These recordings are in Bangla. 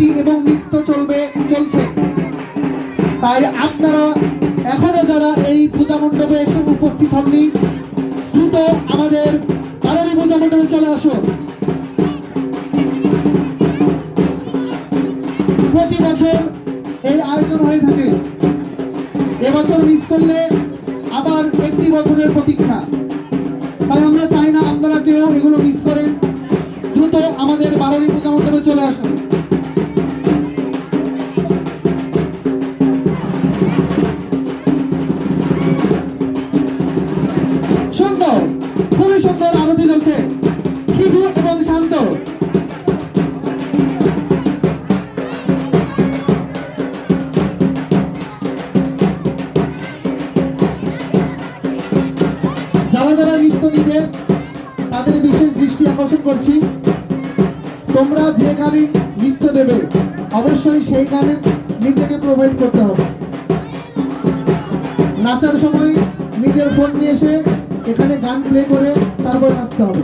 আরতি এবং নৃত্য চলবে, চলছে। তাই আপনারা, এখনও যারা এই পূজা মণ্ডপে এসে উপস্থিত হননি, দ্রুত আমাদের বারোরি পূজা মণ্ডপে চলে আসো প্রতি বছর এই আয়োজন হয়ে থাকে। এবছর মিস করলে আবার একটি বছরের প্রতীক্ষা। শান্ত যারা যারা নৃত্য দিবে তাদের বিশেষ দৃষ্টি আকর্ষণ করছি। তোমরা যে গানে নৃত্য দেবে, অবশ্যই সেই গানে নিজেকে প্রোভাইড করতে হবে। নাচার সময় নিজের ফোন নিয়ে এসে এখানে গান প্লে করে তারপর নাচতে হবে।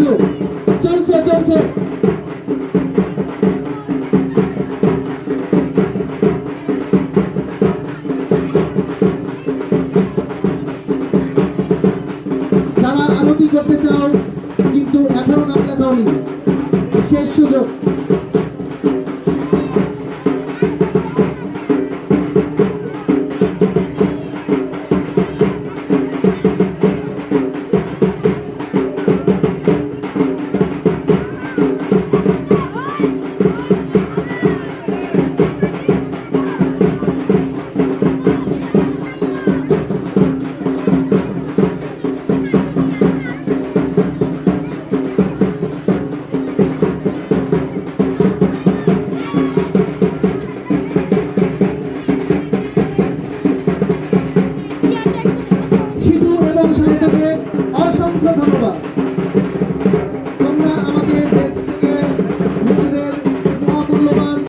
সিঁদুর চলছে চলছে। যারা আরতি করতে চাও কিন্তু এখনও নাম লেখাওনি